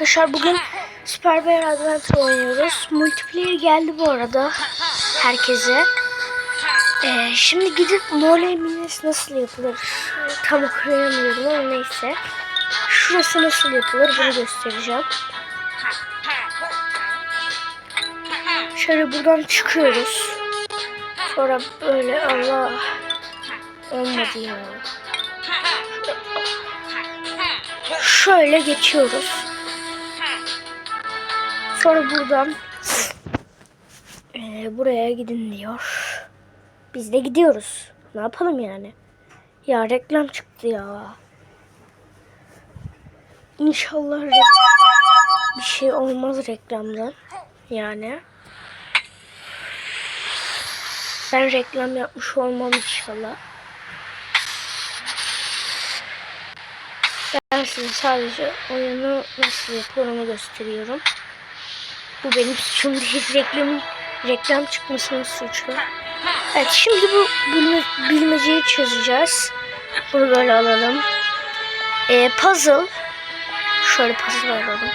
Arkadaşlar bugün Super Bear Adventure oynuyoruz. Multiplayer geldi bu arada herkese. Ee, şimdi gidip mole minesi nasıl yapılır tam okuyamıyorum ama neyse. Şurası nasıl yapılır bunu göstereceğim. Şöyle buradan çıkıyoruz. Sonra böyle Allah olmadı ya. Şöyle geçiyoruz. Sonra buradan eee, buraya gidin diyor. Biz de gidiyoruz. Ne yapalım yani? Ya reklam çıktı ya. İnşallah bir şey olmaz reklamdan. Yani. Ben reklam yapmış olmam inşallah. Ben size sadece oyunu nasıl yapılır onu gösteriyorum. Bu benim suçum değil. Reklam, reklam çıkmasının suçu. Evet şimdi bu bilme, bilmeceyi çözeceğiz. Bunu böyle alalım. Ee, puzzle. Şöyle puzzle alalım.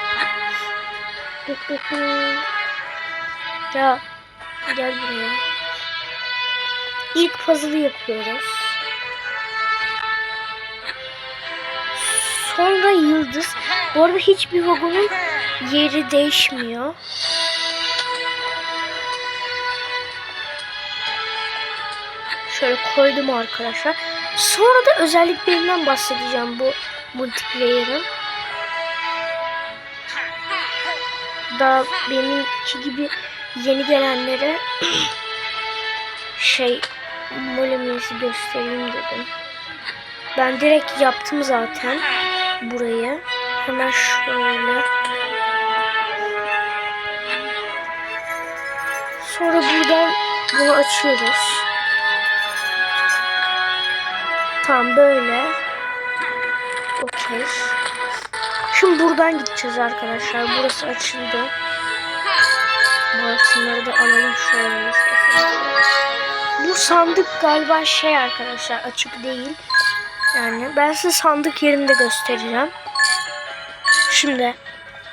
Ya gel buraya. İlk puzzle'ı yapıyoruz. Sonra yıldız. Bu arada hiçbir vagonun yeri değişmiyor. Şöyle koydum arkadaşlar. Sonra da özelliklerinden bahsedeceğim bu multiplayer'ın. Da benimki gibi yeni gelenlere şey molemiyesi göstereyim dedim. Ben direkt yaptım zaten burayı. Hemen şöyle. Sonra buradan bunu açıyoruz. Tam böyle. Okey. Şimdi buradan gideceğiz arkadaşlar. Burası açıldı. Bu altınları da alalım şöyle. Bu sandık galiba şey arkadaşlar açık değil. Yani ben size sandık yerini de göstereceğim. Şimdi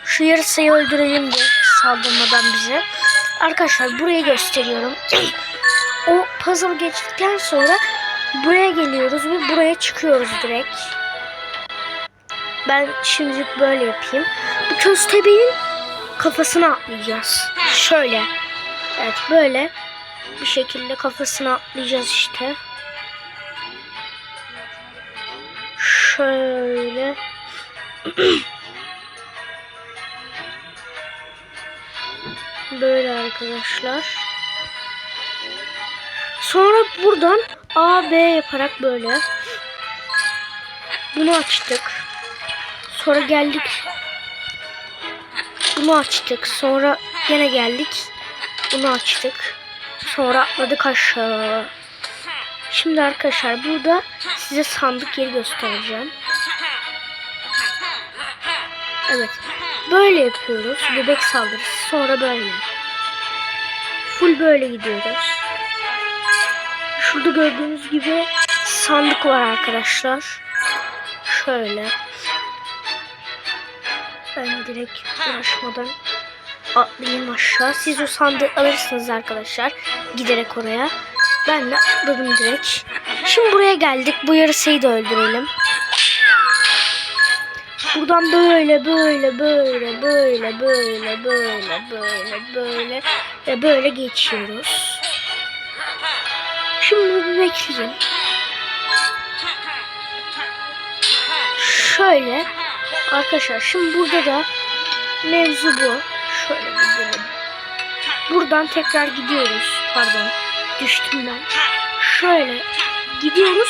şu yarısayı öldürelim diye saldırmadan bize. Arkadaşlar burayı gösteriyorum. o puzzle geçtikten sonra buraya geliyoruz ve buraya çıkıyoruz direkt. Ben şimdilik böyle yapayım. Bu köstebeğin kafasına atlayacağız. Şöyle. Evet böyle bir şekilde kafasına atlayacağız işte. Şöyle. Böyle arkadaşlar. Sonra buradan A, B yaparak böyle. Bunu açtık. Sonra geldik. Bunu açtık. Sonra yine geldik. Bunu açtık. Sonra atladık aşağı. Şimdi arkadaşlar burada size sandık yeri göstereceğim. Evet. Böyle yapıyoruz. Bebek saldırısı. Sonra böyle. Full böyle gidiyoruz. Şurada gördüğünüz gibi sandık var arkadaşlar. Şöyle. Ben direkt uğraşmadan atlayayım aşağı. Siz o sandığı alırsınız arkadaşlar. Giderek oraya. Ben de atladım direkt. Şimdi buraya geldik. Bu yarısayı da öldürelim. Buradan böyle böyle böyle böyle böyle böyle böyle böyle ve böyle geçiyoruz. Şimdi bir bekleyin. Şöyle arkadaşlar şimdi burada da mevzu bu. Şöyle gidelim. Buradan tekrar gidiyoruz. Pardon. Düştüm ben. Şöyle gidiyoruz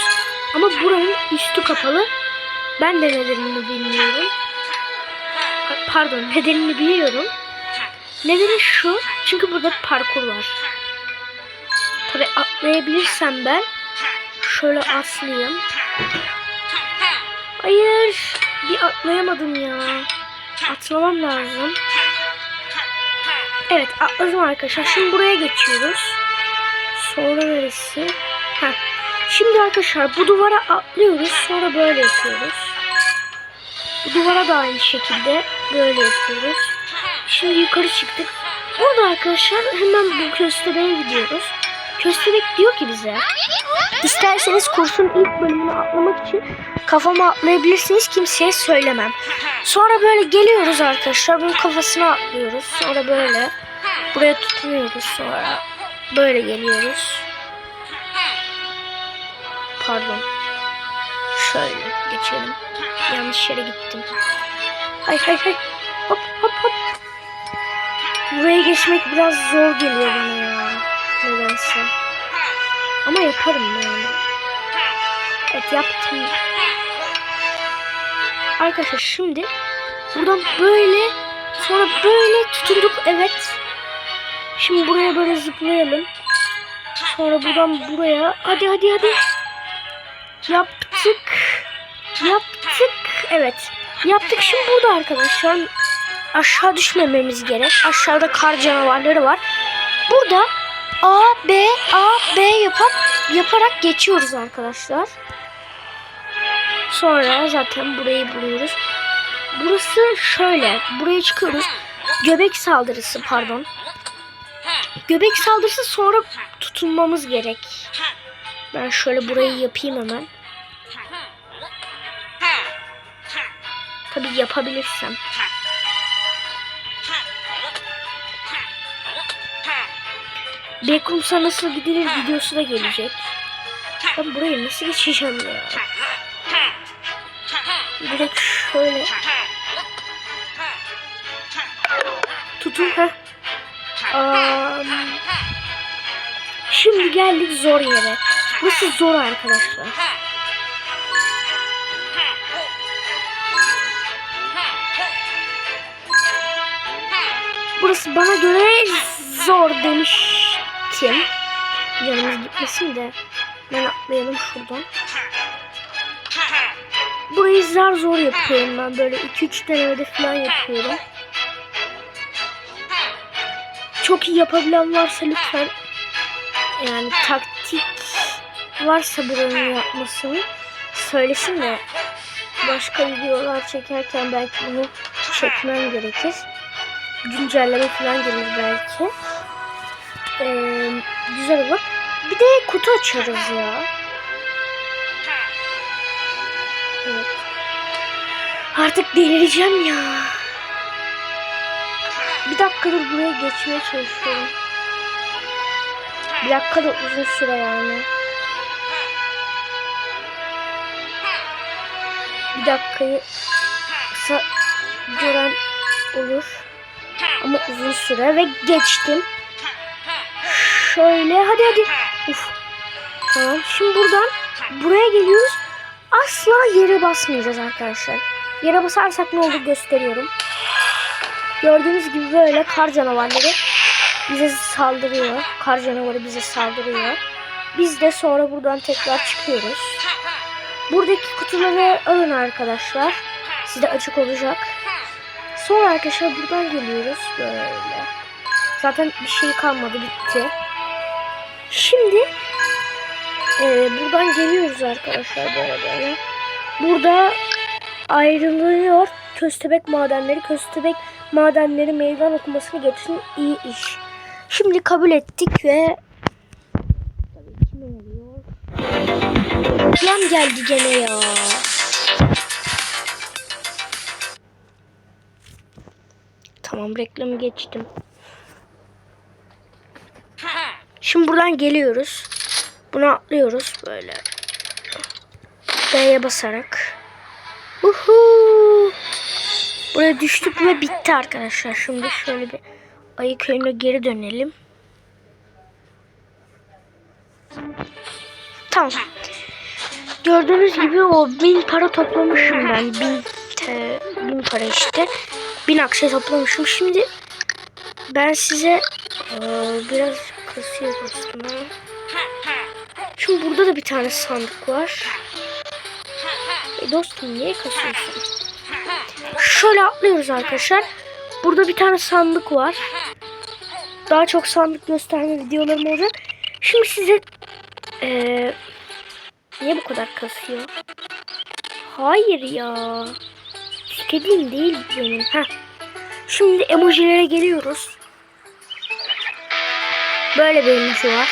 ama buranın üstü kapalı. Ben de nedenini bilmiyorum. Pardon nedenini biliyorum. Nedeni şu. Çünkü burada parkur var. Tabi atlayabilirsem ben şöyle atlayayım. Hayır. Bir atlayamadım ya. Atlamam lazım. Evet atladım arkadaşlar. Şimdi buraya geçiyoruz. Sonra neresi? Heh. Şimdi arkadaşlar bu duvara atlıyoruz. Sonra böyle yapıyoruz. Bu duvara da aynı şekilde böyle yapıyoruz. Şimdi yukarı çıktık. Burada arkadaşlar hemen bu köstebeğe gidiyoruz. Köstebek diyor ki bize İsterseniz kursun ilk bölümünü atlamak için kafama atlayabilirsiniz kimseye söylemem. Sonra böyle geliyoruz arkadaşlar bunun kafasına atlıyoruz. Sonra böyle buraya tutunuyoruz sonra böyle geliyoruz. Pardon. Şöyle geçelim. Yanlış yere gittim. Hay hay hay. Buraya geçmek biraz zor geliyor bana ya. Nedense. Ama yaparım yani. Evet yaptım. Arkadaşlar şimdi buradan böyle sonra böyle tutunduk evet. Şimdi buraya böyle zıplayalım. Sonra buradan buraya hadi hadi hadi. Yaptık. Yaptık. Evet. Yaptık şimdi burada arkadaşlar. Aşağı düşmememiz gerek. Aşağıda kar canavarları var. Burada A, B, A, B yapak, yaparak geçiyoruz arkadaşlar. Sonra zaten burayı buluyoruz. Burası şöyle. Buraya çıkıyoruz. Göbek saldırısı pardon. Göbek saldırısı sonra tutunmamız gerek. Ben şöyle burayı yapayım hemen. Tabi yapabilirsem. Backrooms'a nasıl gidilir videosu da gelecek. Ben burayı nasıl geçeceğim ya? Direkt şöyle tutun ha. Şimdi geldik zor yere. Burası zor arkadaşlar. Burası bana göre zor demiştim. Canımız gitmesin de. Ben atlayalım şuradan. Burayı zar zor yapıyorum ben. Böyle 2-3 denemede falan yapıyorum. Çok iyi yapabilen varsa lütfen yani taktik varsa buranın yapmasını söylesin de başka videolar çekerken belki bunu çekmem gerekir. Güncelleme falan gelir belki. Güzel olur. Bir de kutu açarız ya. Evet. Artık delireceğim ya. Bir dakikadır buraya geçmeye çalışıyorum. Bir dakika da uzun süre yani. Bir dakikayı kısa gören olur. Ama uzun süre ve geçtim. Şöyle hadi hadi. Uf. Tamam şimdi buradan buraya geliyoruz. Asla yere basmayacağız arkadaşlar. Yere basarsak ne olur gösteriyorum. Gördüğünüz gibi böyle kar canavarları bize saldırıyor. Kar canavarı bize saldırıyor. Biz de sonra buradan tekrar çıkıyoruz. Buradaki kutuları alın arkadaşlar. Size açık olacak. Sonra arkadaşlar buradan geliyoruz. Böyle. Zaten bir şey kalmadı bitti. Şimdi e, buradan geliyoruz arkadaşlar böyle böyle. Burada ayrılıyor köstebek madenleri. Köstebek madenleri meydan okumasını getirin iyi iş. Şimdi kabul ettik ve? Reklam geldi gene ya. Tamam reklamı geçtim. Şimdi buradan geliyoruz. Bunu atlıyoruz böyle. B'ye basarak. Uhu. Buraya düştük ve bitti arkadaşlar. Şimdi şöyle bir ayı köyüne geri dönelim. Tamam. Gördüğünüz gibi o bin para toplamışım ben. Bin, te, bin para işte. Bin akçe toplamışım. Şimdi ben size e, biraz kasıyor ha. Şimdi burada da bir tane sandık var. E dostum niye kasıyorsun? Şöyle atlıyoruz arkadaşlar. Burada bir tane sandık var. Daha çok sandık gösterme videolarım olacak. Şimdi size eee niye bu kadar kasıyor? Hayır ya. İstediğim değil benim. Heh. Şimdi emojilere geliyoruz. Böyle bir emoji var.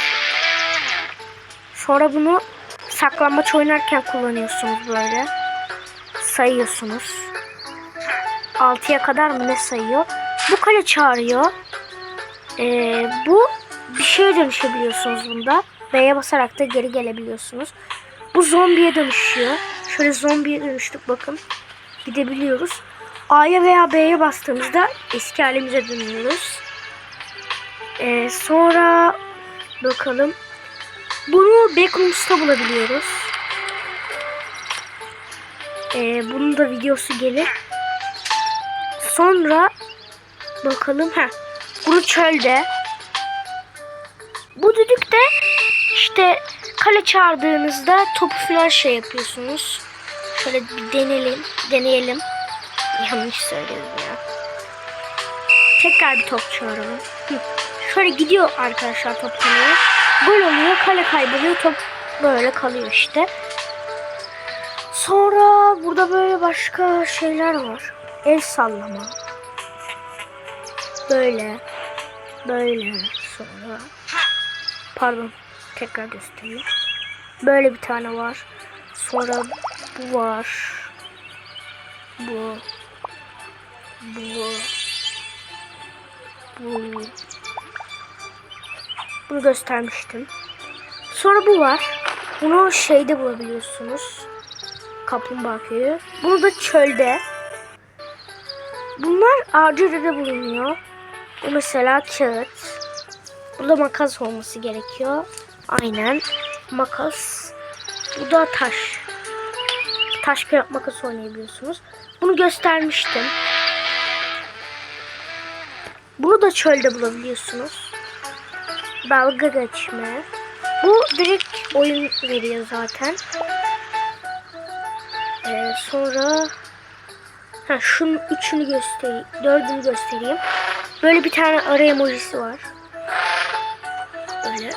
Sonra bunu saklambaç oynarken kullanıyorsunuz böyle. Sayıyorsunuz. 6'ya kadar mı ne sayıyor? Bu kale çağırıyor. Ee, bu bir şeye dönüşebiliyorsunuz bunda. B'ye basarak da geri gelebiliyorsunuz. Bu zombiye dönüşüyor. Şöyle zombiye dönüştük bakın. Gidebiliyoruz. A'ya veya B'ye bastığımızda eski halimize dönüyoruz. Ee, sonra bakalım. Bunu Backrooms'ta bulabiliyoruz. Ee, bunun da videosu gelir. Sonra bakalım. ha Bunu çölde. Bu düdük de işte kale çağırdığınızda topu falan şey yapıyorsunuz. Şöyle bir deneyelim. Deneyelim. Yanlış söyledim ya. Tekrar bir top çağıralım. Hı. Şöyle gidiyor arkadaşlar top kaleye. Gol oluyor. Kale kayboluyor. Top böyle kalıyor işte. Sonra burada böyle başka şeyler var. El sallama. Böyle. Böyle. Sonra. Pardon. Tekrar göstereyim. Böyle bir tane var. Sonra bu var. Bu. Bu. Bu. Bunu göstermiştim. Sonra bu var. Bunu şeyde bulabiliyorsunuz. Kaplumbağa köyü. Bunu da çölde. Bunlar ağacıda bulunuyor. Bu mesela kağıt. Burada makas olması gerekiyor. Aynen. Makas. Bu da taş. Taş kağıt makas oynayabiliyorsunuz. Bunu göstermiştim. Bunu da çölde bulabiliyorsunuz. Dalga geçme. Bu direkt oyun veriyor zaten. Ee, sonra ha şunun üçünü göstereyim. Dördünü göstereyim. Böyle bir tane ara emojisi var. Böyle.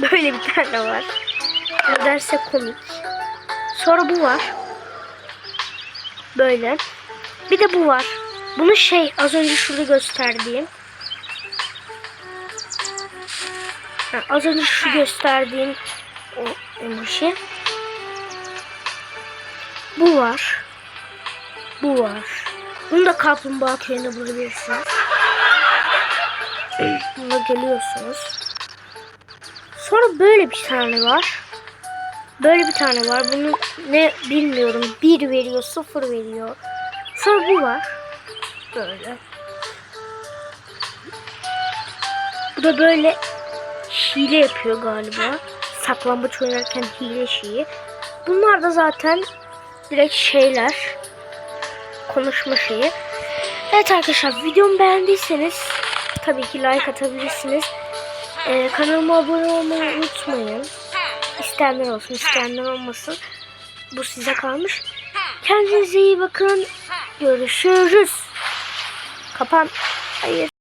Böyle bir tane var. Nedense komik. Sonra bu var. Böyle. Bir de bu var. Bunu şey az önce şurada gösterdiğim. Ha, az önce şu gösterdiğim o emoji. Bu var. Bu var. Bunu da kaplumbağa köyünde bulabilirsiniz. Buna geliyorsunuz. Sonra böyle bir tane var. Böyle bir tane var. Bunu ne bilmiyorum. Bir veriyor, sıfır veriyor. Sonra bu var. Böyle. Bu da böyle hile yapıyor galiba. Saklambaç oynarken hile şeyi. Bunlar da zaten direkt şeyler. Konuşma şeyi. Evet arkadaşlar videomu beğendiyseniz tabii ki like atabilirsiniz. Ee, kanalıma abone olmayı unutmayın. İsteyenler olsun, isteyenler olmasın. Bu size kalmış. Kendinize iyi bakın. Görüşürüz. Kapan. Hayır.